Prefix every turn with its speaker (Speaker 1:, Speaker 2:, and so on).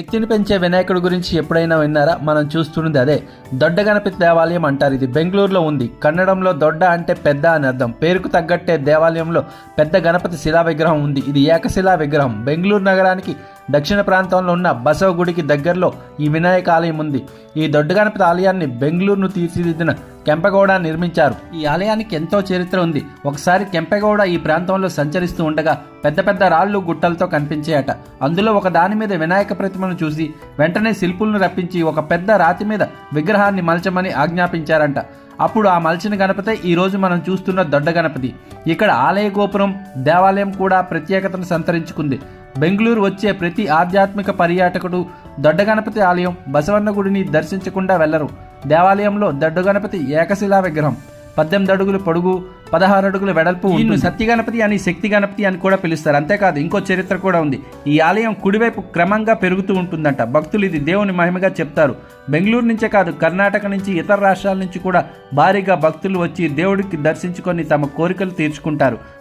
Speaker 1: శక్తిని పెంచే వినాయకుడి గురించి ఎప్పుడైనా విన్నారా? మనం చూస్తున్నది అదే. దొడ్డ గణపతి దేవాలయం అంటారు. ఇది బెంగళూరులో ఉంది. కన్నడంలో దొడ్డ అంటే పెద్ద అని అర్థం. పేరుకు తగ్గట్టే దేవాలయంలో పెద్ద గణపతి శిలా విగ్రహం ఉంది. ఇది ఏకశిలా విగ్రహం. బెంగళూరు నగరానికి దక్షిణ ప్రాంతంలో ఉన్న బసవ గుడికి దగ్గరలో ఈ వినాయక ఆలయం ఉంది. ఈ దొడ్డ గణపతి ఆలయాన్ని బెంగళూరును తీర్చిదిద్దిన కెంపగౌడ నిర్మించారు. ఈ ఆలయానికి ఎంతో చరిత్ర ఉంది. ఒకసారి కెంపెగౌడ ఈ ప్రాంతంలో సంచరిస్తూ ఉండగా పెద్ద పెద్ద రాళ్ళు గుట్టలతో కనిపించాయట. అందులో ఒక దాని మీద వినాయక ప్రతిమను చూసి వెంటనే శిల్పులను రప్పించి ఒక పెద్ద రాతి మీద విగ్రహాన్ని మలచమని ఆజ్ఞాపించారంట. అప్పుడు ఆ మలిచిన గణపతి ఈరోజు మనం చూస్తున్న దొడ్డ గణపతి. ఇక్కడ ఆలయ గోపురం దేవాలయం కూడా ప్రత్యేకతను సంతరించుకుంది. బెంగళూరు వచ్చే ప్రతి ఆధ్యాత్మిక పర్యాటకుడు దొడ్డ గణపతి ఆలయం బసవన్న గుడిని దర్శించకుండా వెళ్ళరు. దేవాలయంలో దొడ్డ గణపతి ఏకశిలా విగ్రహం. పద్దెనిమిది అడుగులు పొడుగు పదహారు అడుగుల వెడల్పు ఈయన్ను సత్య గణపతి అని శక్తి గణపతి అని కూడా పిలుస్తారు. అంతేకాదు ఇంకో చరిత్ర కూడా ఉంది. ఈ ఆలయం కుడివైపు క్రమంగా పెరుగుతూ ఉంటుందంట. భక్తులు ఇది దేవుని మహిమగా చెప్తారు. బెంగళూరు నుంచే కాదు కర్ణాటక నుంచి ఇతర రాష్ట్రాల నుంచి కూడా భారీగా భక్తులు వచ్చి దేవుడికి దర్శించుకొని తమ కోరికలు తీర్చుకుంటారు.